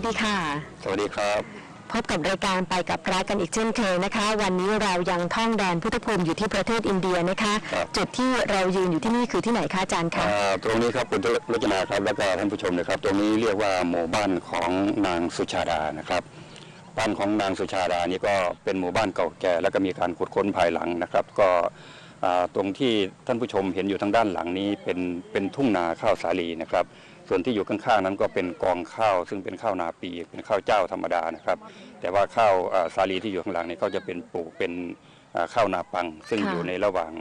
สวัสดีค่ะ สวัสดีครับ พบกับรายการไปกับพระกันอีกเช่นเคยนะคะ วันนี้เรายังท่องแดนพุทธภูมิอยู่ที่ประเทศอินเดียนะคะ ครับ จุดที่เรายืนอยู่ที่นี่คือที่ไหนคะอาจารย์คะ อ่าตรงนี้ครับคุณรจนาครับแล้วก็ท่านผู้ชมนะครับ ตรงนี้เรียกว่าหมู่บ้านของนางสุชาดานะครับบ้านของนางสุชาดานี่ก็เป็นหมู่บ้านเก่าแก่ แล้วก็มีการขุดค้นภายหลังนะครับ ก็อ่าตรงที่ท่านผู้ชมเห็นอยู่ทางด้านหลังนี้เป็นเป็นทุ่งนาข้าวสาลีนะครับ ส่วนที่อยู่ข้างๆนั้นก็เป็นกองข้าว ซึ่งเป็นข้าวนาปีเป็นข้าวเจ้าธรรมดานะครับ แต่ว่าข้าวสาลีที่อยู่ข้างหลังนี่เขาจะเป็นปลูกเป็นข้าวนาปัง ซึ่งอยู่ในระหว่าง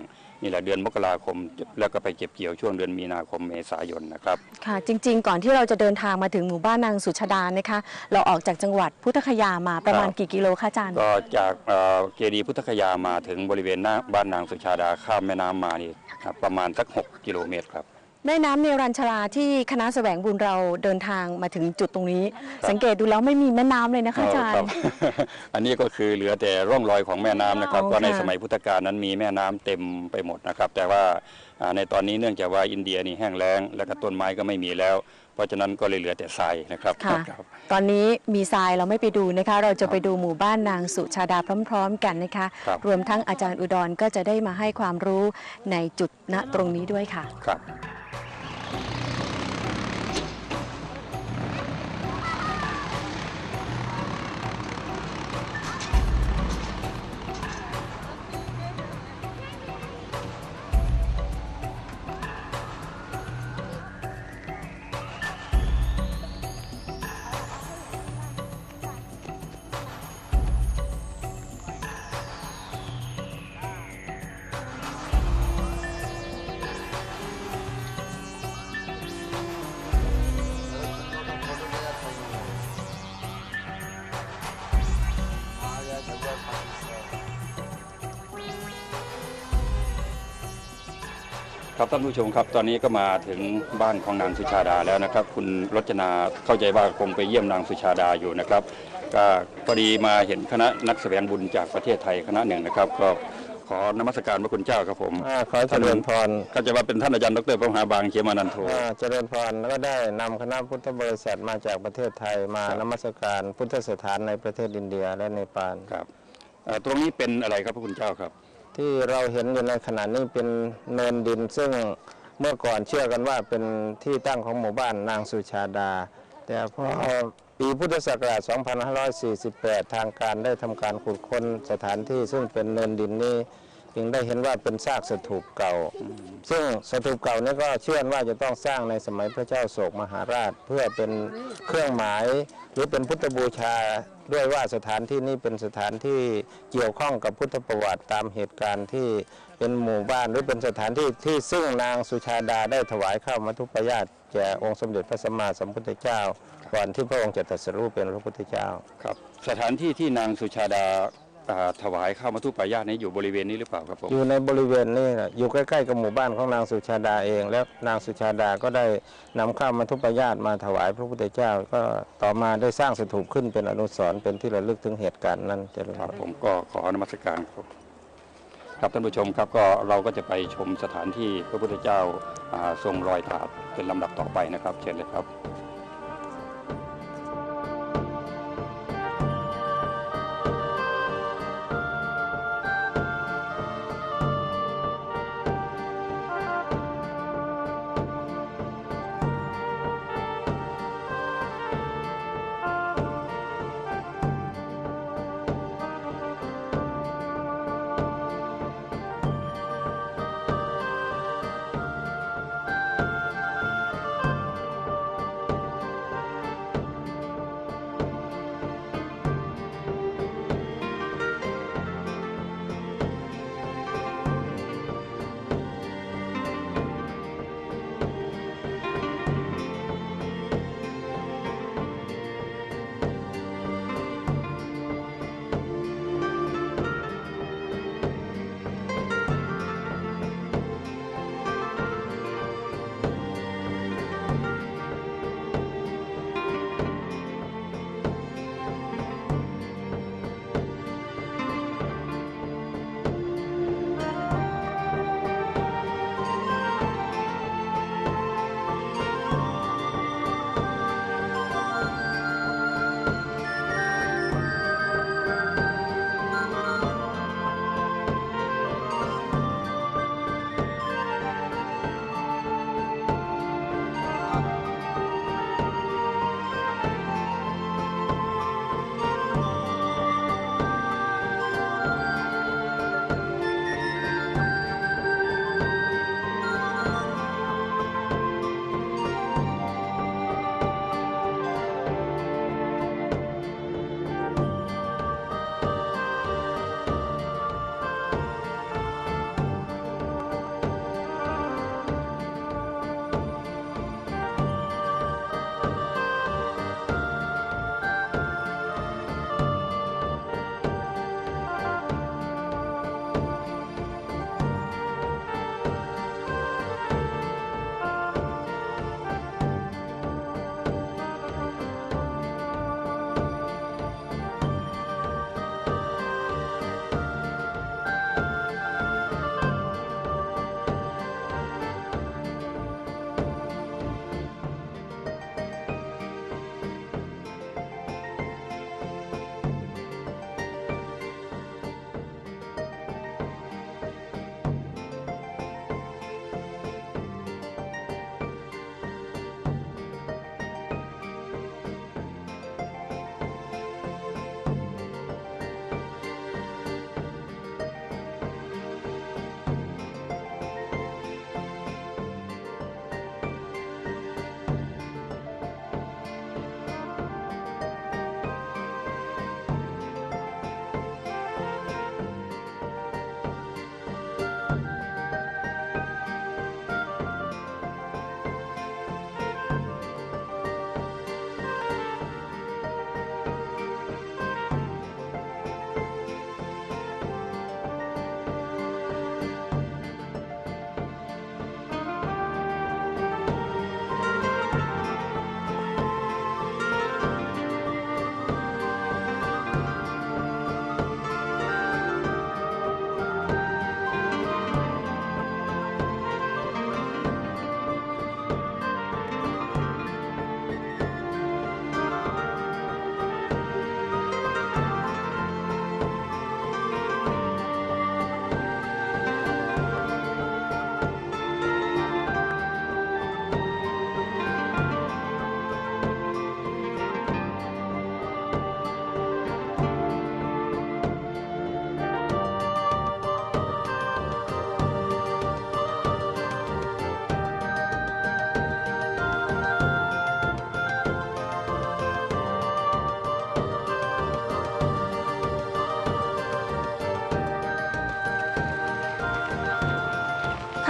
นี่แหละเดือนมกราคม แล้วก็ไปเก็บเกี่ยวช่วงเดือนมีนาคมเมษายนนะครับค่ะ จริง ๆ ก่อนที่เราจะเดินทางมาถึงหมู่บ้านนางสุชาดานะคะเราออกจากจังหวัดพุทธคยามาประมาณกี่กิโลคะอาจารย์ก็จากเอ่อเจดีพุทธคยามาถึงบริเวณหน้าบ้านนางสุชาดาข้ามแม่น้ำมานี่ประมาณสัก 6 กิโลเมตรครับ แม่น้ำเนรัญชลาที่คณะแสวงบุญเราเดินทางมาถึงจุดตรงนี้ครับสังเกตดูแล้วไม่มีแม่น้ำเลยนะคะอาจารคย์บอันนี้ก็คือเหลือแต่ร่องรอยของแม่น้ำนะครับอ๋อก็ในค่ะสมัยพุทธกาลนั้นมีแม่น้ำเต็มไปหมดนะครับ แต่ว่าอ่าในตอนนี้เนื่องจากว่าอินเดียนี่แห้งแล้ง แล้วก็ต้นไม้ก็ไม่มีแล้วเพ ราะฉะนั้นก็เลยเหลือแต่ทรายนะครับค่ะครับ ตอนนี้มีทรายเราไม่ไปดูนะคะ เราจะไปดูหมู่บ้านนางสุชาดาพร้อม ๆ กันนะคะครับ รวมทั้งอาจารย์อุดรก็จะได้มาให้ความรู้ในจุดณตรงนี้ด้วยค่ะ ครับ ครับท่านผู้ชมครับตอนนี้ก็มาถึงบ้านของนางสุชาดาแล้วนะครับ คุณรจนาเข้าใจว่าคงไปเยี่ยมนางสุชาดาอยู่นะครับ ก็พอดีมาเห็นคณะนักแสวงบุญจากประเทศไทยคณะหนึ่งนะครับ ก็ขอนมัสการพระคุณเจ้าครับผมอ่าขอเจริญพรเข้าใจว่าเป็นท่านอาจารย์ดรพระมหาบางเขมานันโท อ่าเจริญพรแล้วก็ได้นำคณะพุทธบริษัทมาจากประเทศไทยมาครับนมัสการพุทธสถานในประเทศอินเดียและเนปาลครับเอ่อตรงนี้เป็นอะไรครับพระคุณเจ้าครับ ที่เราเห็นอยู่ในขณะนี้เป็นเนินดิน ซึ่งเมื่อก่อนเชื่อกันว่าเป็นที่ตั้งของหมู่บ้านนางสุชาดา แต่พอปีพุทธศักราช 2548 ทางการได้ทำการขุดค้นสถานที่ซึ่งเป็นเนินดินนี้จึงได้เห็นว่าเป็นซากสถูปเก่า ซึ่งสถูปเก่านี้ก็เชื่อว่าจะต้องสร้างในสมัยพระเจ้าโศกมหาราช เพื่อเป็นเครื่องหมายหรือเป็นพุทธบูชา ด้วยว่าสถานที่นี้เป็นสถานที่เกี่ยวข้องกับพุทธประวัติตามเหตุการณ์ที่เป็นหมู่บ้านหรือเป็นสถานที่ที่ซึ่งนางสุชาดาได้ถวายข้าวมัทุปยาตแก่องค์สมเด็จพระสัมมาสัมพุทธเจ้าก่อนที่พระองค์จะตรัสรู้เป็นพระพุทธเจ้าครับ สถานที่ที่นางสุชาดา ถวายข้าวมัทุปายาตนี้อยู่บริเวณนี้หรือเปล่าครับผมอยู่ในบริเวณนี้นะอยู่ใกล้ๆกับหมู่บ้านของนางสุชาดาเอง แล้วนางสุชาดาก็ได้นำข้าวมัทุปายาตมาถวายพระพุทธเจ้า ก็ต่อมาได้สร้างสถูปขึ้นเป็นอนุสรณ์เป็นที่ระลึกถึงเหตุการณ์นั้นเจริญครับพรผมก็ขอนมัสการครับครับท่านผู้ชมครับก็เราก็จะไปชมสถานที่พระพุทธเจ้าอ่าทรงรอยถาดเป็นลำดับต่อไปนะครับ เชิญเลยครับ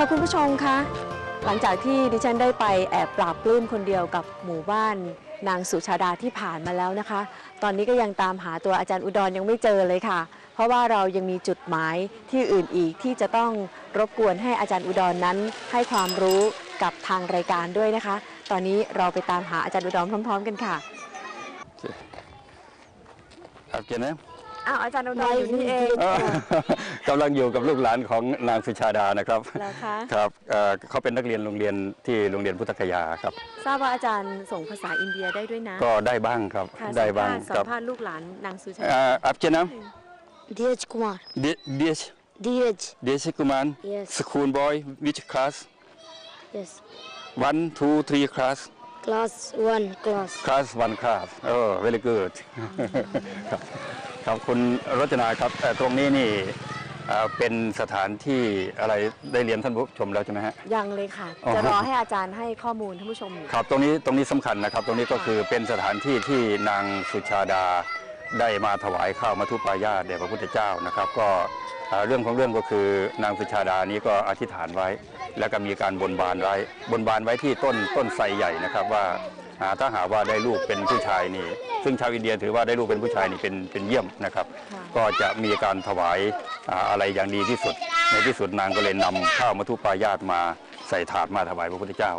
ค่ะคุณผู้ชมคะหลังจากที่ดิฉันได้ไปแอบปราบปลื้มคนเดียวกับหมู่บ้านนางสุชาดาที่ผ่านมาแล้วนะคะ ตอนนี้ก็ยังตามหาตัวอาจารย์อุดรยังไม่เจอเลยค่ะ เพราะว่าเรายังมีจุดหมายที่อื่นอีกที่จะต้องรบกวนให้อาจารย์อุดรนั้น ให้ความรู้กับทางรายการด้วยนะคะ ตอนนี้เราไปตามหาอาจารย์อุดรพร้อม ๆ กันค่ะครับเจนนะ อ้าวอาจารย์อุดรอยู่นี่เองเออกำลังอยู่กับลูกหลานของนางสุชาดานะครับแล้วคะครับเอ่อเขาเป็นนักเรียนโรงเรียนที่โรงเรียนพุทธคยาครับ ทราบว่าอาจารย์ส่งภาษาอินเดียได้ด้วยนะก็ได้บ้างครับค่ะได้บ้างสัมภษณ์ครัสับมภาษณ์ลูกหลานนางสุชาเอ่ดาออับเจนนะ Dheeraj Kumar. เดเดช Dheeraj. เดชกุมาร Yes. สคูลบอยวิชคลาส Yes. one two three class Class 1 class. class one class โอ้ very good ครับครับคุณรจนาครับเอ่อตรงนี้นี่เอ่อเป็นสถานที่อะไรได้เรียนท่านผู้ชมแล้วใช่ไหมฮะยังเลยค่ะอ๋อจะรอให้อาจารย์ให้ข้อมูลท่านผู้ชมอยู่ครับตรงนี้ตรงนี้สำคัญนะครับ ตรงนี้ก็คือเป็นสถานที่ที่นางสุชาดาได้มาถวายข้าวมัทุปายาตแด่พระพุทธเจ้านะครับ ก็เอ่อเรื่องของเรื่องก็คือนางสุชาดานี้ก็อธิษฐานไว้ แล้วก็มีการบนบานไว้บนบานไว้ที่ต้นต้นไทรใหญ่นะครับว่าอ่า ถ้าหากว่าได้ลูกเป็นผู้ชายนี่ ซึ่งชาวอินเดียถือว่าได้ลูกเป็นผู้ชายนี่เป็นเป็นเยี่ยมนะครับค่ะก็จะมีการถวายอ่าอะไรอย่างดีที่สุด ในที่สุดนางก็เลยนำข้าวมัทุปายาตมาใส่ถาดมาถวายพระพุทธเจ้า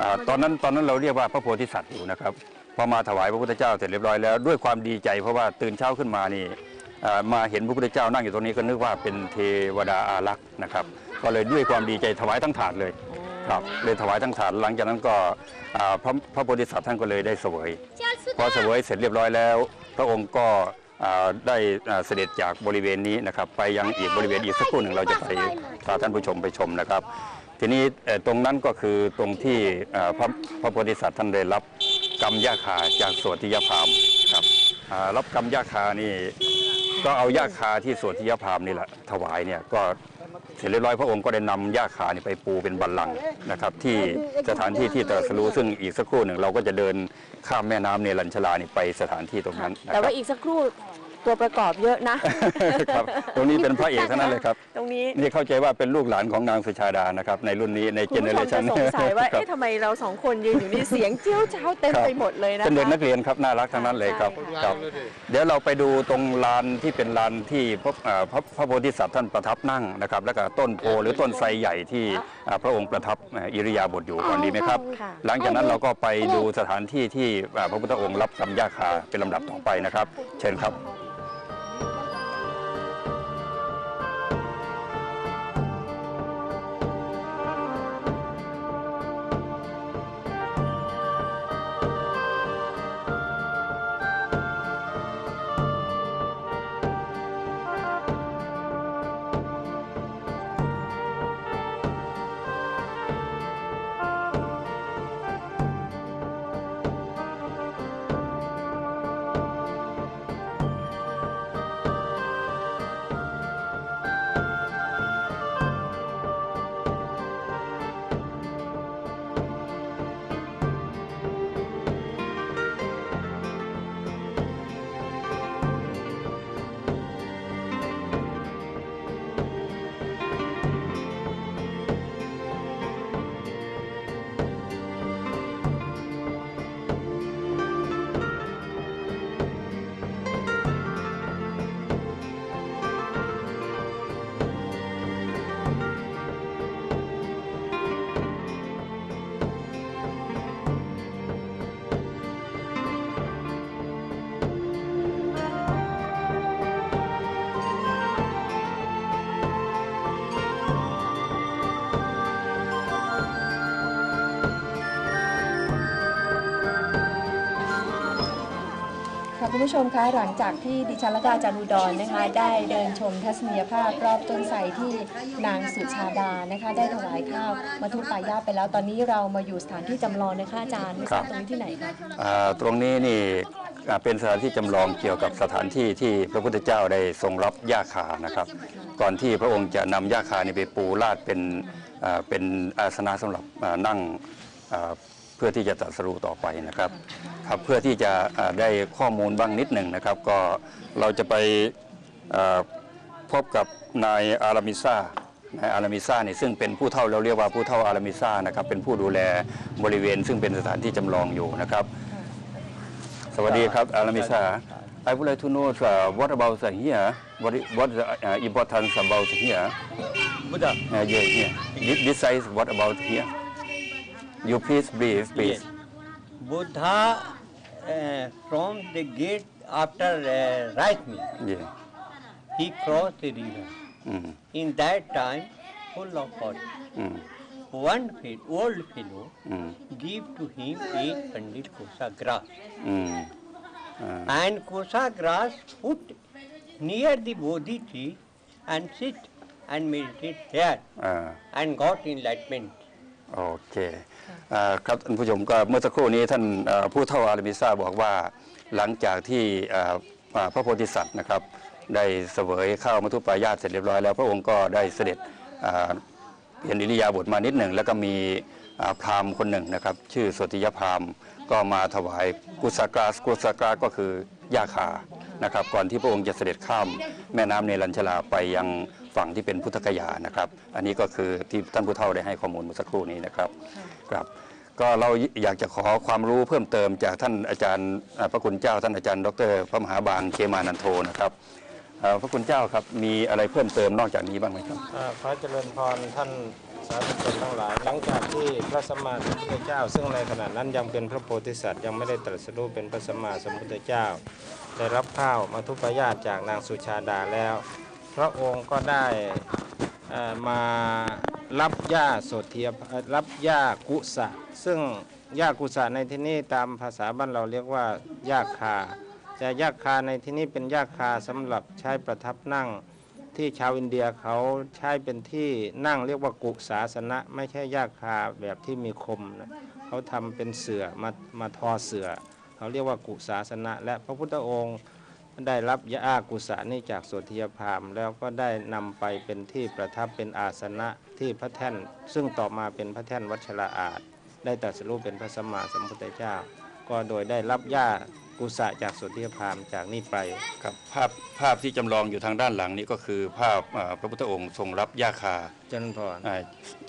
อ่าตอนนั้นตอนนั้นเราเรียกว่าพระโพธิสัตว์อยู่นะครับพอมาถวายพระพุทธเจ้าเสร็จเรียบร้อยแล้วด้วยความดีใจเพราะว่าตื่นเช้าขึ้นมานี่อ่ามาเห็นพระพุทธเจ้านั่งอยู่ตรงนี้ก็นึกว่าเป็นเทวดาอารักษ์นะครับ ก็เลยด้วยความดีใจถวายทั้งถาดเลย ครับเลยถวายทั้งถาดหลังจากนั้นก็อ่าพระพระโพธิสัตว์ท่านก็เลยได้เสวยพอเสวยเสร็จเรียบร้อยแล้ว พระองค์ก็อ่าได้อ่าเสด็จจากบริเวณนี้นะครับ ไปยังอีกบริเวณอีกสักครู่หนึ่งเราจะไปพาท่านผู้ชมไปชมนะครับ ทีนี้เอ่อตรงนั้นก็คือตรงที่เอ่อพระพระโพธิสัตว์ท่านได้รับกรรมยาคาจากสวติยพรามครับอ่ารับกรรมยาคานี่ก็เอายาคาที่สวติยพรามนี่แหละถวายเนี่ยก็ เสร็จเรียบร้อยพระองค์ก็ได้นำยาคานี่ไปปูเป็นบัลลังก์นะครับ ที่สถานที่ที่ตรัสรู้ซึ่งอีกสักครู่หนึ่งเราก็จะเดินข้ามแม่น้ำเนรัญชลานี่ไปสถานที่ตรงนั้นนะแต่รับ ว่าอีกสักครู่ ตัวประกอบเยอะนะ ครับ ตรงนี้เป็นพระเอกเท่านั้นเลยครับ ตรงนี้นี่เข้าใจว่าเป็นลูกหลานของนางสุชาดานะครับ ในรุ่นนี้ในคุเจณเนผู้อชเรมชัจะนสงสัยว่าเอ๊ะทำไมเราสองคนยืนอยู่นี่เสียงเจี้ยวเจ้าเต็มไปหมดเลยนะคะเป็นเด็กนักเรียนครับน่ารักทั้งนั้นเลยครับใช่ครับ เดี๋ยวเราไปดูตรงลานที่เป็นลานที่พระอ่าพระพระโพธิสัตว์ท่านประทับนั่งนะครับ แล้วก็ต้นโพหรือต้นไทรใหญ่ที่อ่าพระองค์ประทับอ่าอิริยาบถอยู่ก่อนดีไหมครับค่ะหลังจากนั้นเราก็ไปดูสถานที่ที่อ่าพระพุทธองค์รับกำยาคาเป็นลำดับต่อไปนะครับ เชิญครับ ผู้ชมคะหลังจากที่ดิฉันและกาจารุดรนนะคะได้เดินชมทัศนียภาพรอบต้นไทรที่นางสุชาดานะคะได้ถวายข้าวมาทุปายาไปแล้ว ตอนนี้เรามาอยู่สถานที่จำลองนะคะอาจารย์รตรงนี้ที่ไหนคะตรงนี้นี่เป็นสถานที่จำลองเกี่ยวกับสถานที่ที่พระพุทธเจ้าได้ทรงรับยาคานะครับ ก่อนที่พระองค์จะนำยาคานี่ไปปูลาดเป็นเป็นอาสนะสำหรับนั่ง เพื่อที่จะตรัสรู้ต่อไปนะครับครับเพื่อที่จะอ่าได้ข้อมูลบ้างนิดหนึ่งนะครับ ก็เราจะไปอ่าพบกับนายอารามิซ่านายอารามิซ่าเนี่ยซึ่งเป็นผู้เฒ่าเราเรียกว่าผู้เฒ่าอารามิซ่านะครับเป็นผู้ดูแลบริเวณ ซึ่งเป็นสถานที่จำลองอยู่นะครับ สวัสดีครับอารามิซ่า I would like to know uh, what about the here what i- what the uh, importance about here Buddha. uh, yeah, here this, this size what about here You please brief, please. Yes. Buddha uh, from the gate after uh, right me. Yeah. He crossed the river. Mm. In that time, full of body. Mm. One fit, old fellow mm. gave to him eight hundred kosa grass. Uh. And kosa grass put near the Bodhi tree and sit and meditate there uh. and got enlightenment. Okay. ครับท่านผู้ชมก็เมื่อสักครู่นี้ท่านผู้เฒ่าอารามิซาบอกว่า หลังจากที่พระโพธิสัตว์นะครับ ได้เสวยข้าวมัทุปายาตเสร็จเรียบร้อยแล้ว พระองค์ก็ได้เสด็จเปลี่ยนอิริยาบถมานิดหนึ่ง แล้วก็มีพราหมณ์คนหนึ่งนะครับ ชื่อสติยพราหมณ์ก็มาถวายกุสกาสกุสกาก็คือยาคา นะครับ ก่อนที่พระองค์จะเสด็จข้ามแม่น้ำเนรัญชลาไปยังฝั่งที่เป็นพุทธกยานะครับ อันนี้ก็คือที่ท่านผู้เฒ่าได้ให้ข้อมูลเมื่อสักครู่นี้นะครับครับ ก็เราอยากจะขอความรู้เพิ่มเติมจากท่านอาจารย์พระคุณเจ้าท่านอาจารย์ ดร พระมหาบางเคมานันโทนะครับพระคุณเจ้าครับมีอะไรเพิ่มเติมนอกจากนี้บ้างไหมครับอ่าขอเจริญพรท่านสาธุชนทั้งหลาย หลังจากที่พระสัมมาสัมพุทธเจ้า ซึ่งในขณะนั้นยังเป็นพระโพธิสัตว์ยังไม่ได้ตรัสรู้เป็นพระสัมมาสัมพุทธเจ้า ได้รับข้าวมาทุปยาตจากนางสุชาดาแล้ว พระองค์ก็ได้มารับหญ้าโสธียเอ่อรับหญ้ากุสะ ซึ่งหญ้ากุสะในที่นี้ตามภาษาบ้านเราเรียกว่าหญ้าคาแต่หญ้าคาในที่นี้เป็นหญ้าคาสำหรับใช้ประทับนั่งที่ชาวอินเดียเขาใช้เป็นที่นั่งเรียกว่ากุศาสนะ ไม่ใช่หญ้าคาแบบที่มีคมนะเขาทำเป็นเสือมามาทอเสือ เขาเรียกว่ากุศาสนะ และพระพุทธองค์ได้รับยากุศานี้จากสธิยพามแล้วก็ได้นำไปเป็นที่ประทับเป็นอาสนะที่พระแท่น ซึ่งต่อมาเป็นพระแท่นวัชระอาจ ได้ตัดสรู้เป็นพระสัมมาสัมพุทธเจ้า ก็โดยได้รับยา กุศะจากโสธิยพราหมณ์จากนี้ไปครับภาพภาพที่จำลองอยู่ทางด้านหลังนี้ก็คือภาพเอ่อพระพุทธองค์ทรงรับยาคาเจริญพรอ่า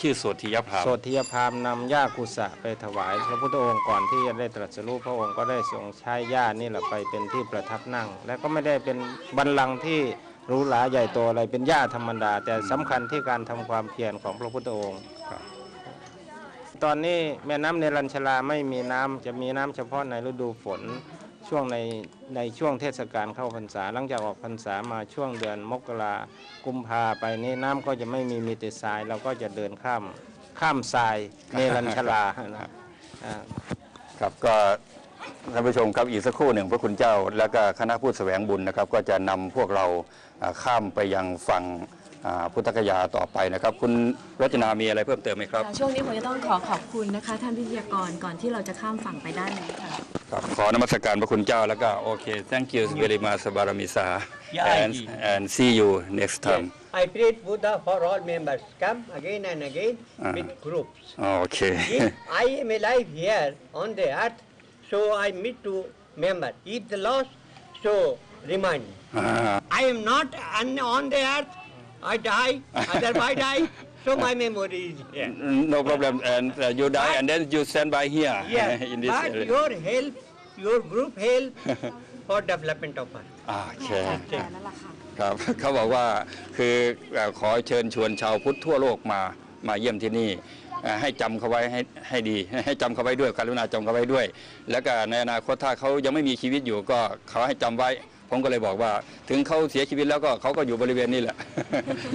ชื่อโสธิยพรามโสธิยพราหมณ์นำหญ้ากุสะไปถวาย พระพุทธองค์ก่อนที่จะได้ตรัสรู้พระองค์ก็ได้ทรงใช้หญ้านี่แหละไปเป็นที่ประทับนั่ง และก็ไม่ได้เป็นบัลลังก์ที่หรูหราใหญ่โตอะไรเป็นหญ้าธรรมดา แต่สำคัญที่การทำความเพียรของพระพุทธองค์ตอนนี้แม่น้ำเนรัญชลาไม่มีน้ำจะมีน้ำเฉพาะในฤดูฝน ช่วงในในช่วงเทศกาลเข้าพรรษา หลังจากออกพรรษามาช่วงเดือนมกรากุมภาไปนี้น้ำก็จะไม่มีมีแต่ทรายเราก็จะเดินข้ามข้ามทรายเนรัญชลาครับก็ท่านผู้ชมครับอีกสักครู่หนึ่งพระคุณเจ้า แล้วก็คณะผู้แสวงบุญนะครับ ก็จะนำพวกเราข้ามไปยังฝั่ง พุทธกยาต่อไปนะครับ คุณรัชนามีอะไรเพิ่มเติมไหมครับ ช่วงนี้ผมจะต้องขอขอบคุณนะคะ ท่านวิทยากรก่อนที่เราจะข้ามฝั่งไปด้านนี้ค่ะครับขอนมัสการพระคุณเจ้าแล้วก็โอเค thank you very much บารมิสา Yeah, and I- and see you next time I prayed Buddha for all members. Come again and again Uh-huh. with groups. โอเค if I am alive here on the earth, so I meet to member. If the lost, so remind me. อ่า I am not on, on the earth. I die, otherwise die. So my memory is here. no problem and uh, you die and then you stand by here Yes, in this but area your help, your group help for development of us. อ่าโอเคนั่นแหละค่ะ ครับ เขาบอกว่าคือเอ่อขอเชิญชวนชาวพุทธทั่วโลกมามาเยี่ยมที่นี่เอ่อให้จำเขาไว้ให้ให้ดี ให้จำเขาไว้ด้วยกรุณาจำเขาไว้ด้วย แล้วก็ในอนาคตถ้าเขายังไม่มีชีวิตอยู่ก็เขาให้จำไว้ ผมก็เลยบอกว่า ถึงเขาเสียชีวิตแล้วก็เขาก็อยู่บริเวณนี้แหละ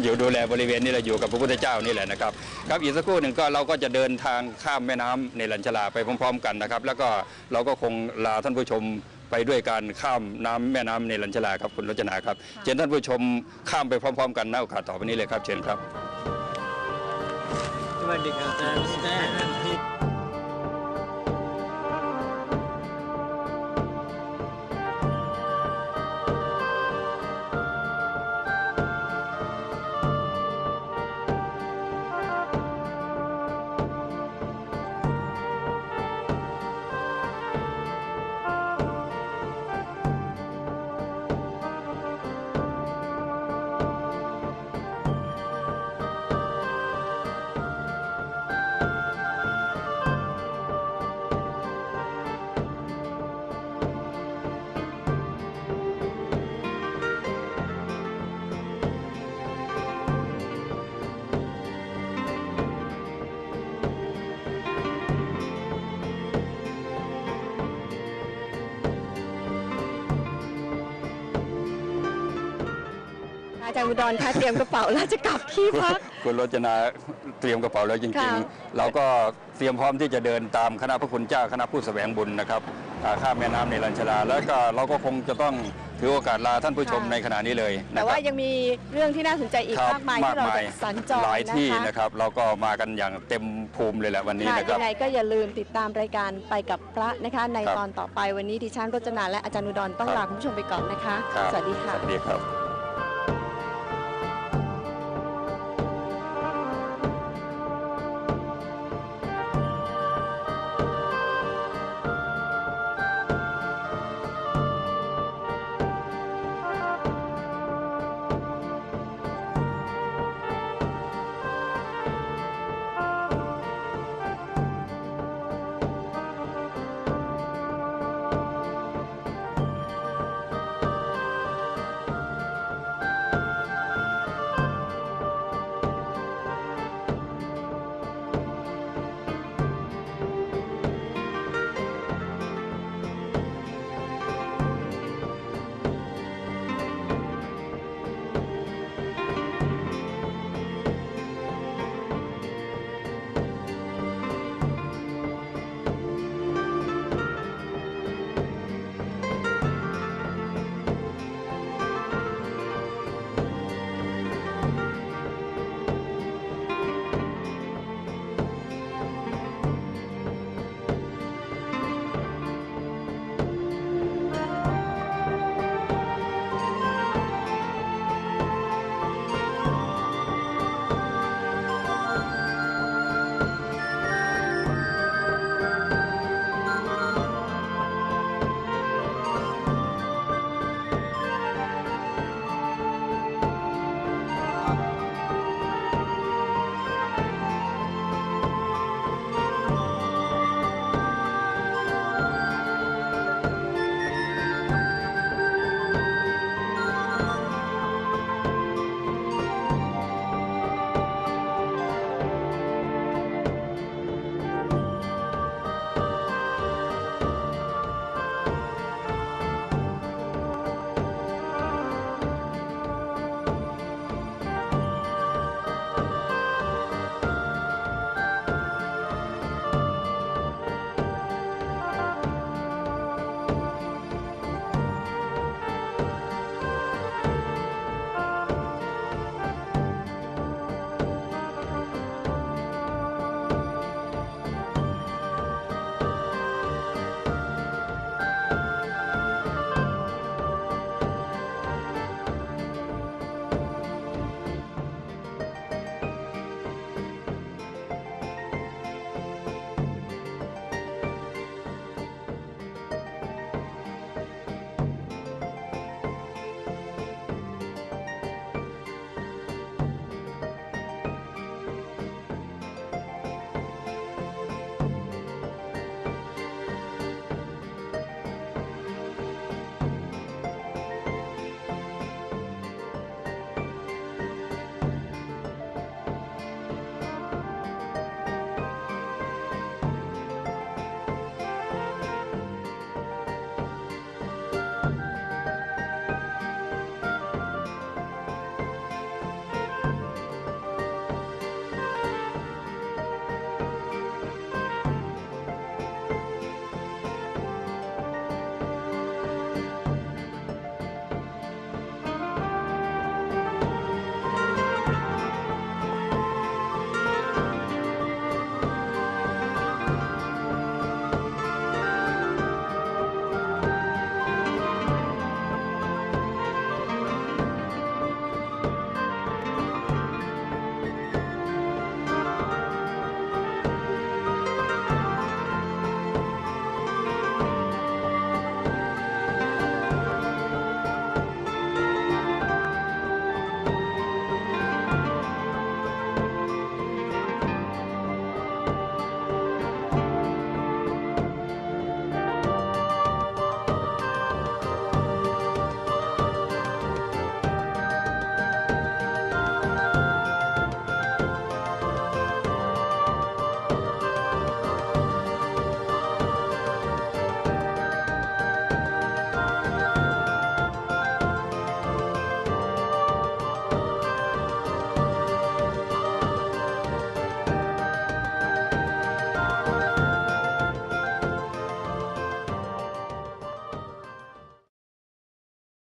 อยู่ดูแลบริเวณนี้แหละอยู่กับพระพุทธเจ้านี่แหละนะครับครับอีกสักครู่หนึ่งก็เราก็จะเดินทางข้ามแม่น้ำในลัญชลาไปพร้อม ๆ กันนะครับ แล้วก็เราก็คงลาท่านผู้ชมไปด้วยการข้ามน้ำแม่น้ำในลัญชลาครับคุณรจนาครับเชิญท่านผู้ชมข้ามไปพร้อม ๆ กันณโอกาสต่อไปนี้เลยครับ เชิญครับ Swadika. อา จารย์อุดรคะเตรียมกระเป๋าแล้วจะกลับที่พัก คุณรจนาเตรียมกระเป๋าแล้วจริง ค่ะ ๆ เราก็เตรียมพร้อมที่จะเดินตามคณะพระคุณเจ้าคณะผู้แสวงบุญนะครับอ่าข้ามแม่น้ำในลัญชลา แล้วก็เราก็คงจะต้องถือโอกาสลาท่านผู้ชมในขณะนี้เลยนะแต่คว่ารับยังมีเรื่องที่น่าสนใจอีกครับมากมายที่เราจะสัญจรหลายที่นะคะนะครับ เราก็มากันอย่างเต็มภูมิเลยแหละวันนี้ค่ะนะครัยับ งไงก็อย่าลืมติดตามรายการไปกับพระนะคะ ในครับตอนต่อไปวันนี้ดิฉันรจนาและอาจารย์อุดรต้องครับ ลาคุณผู้ชมไปก่อนนะคะ ครับสวัสดีค่ะ สวัสดีครับ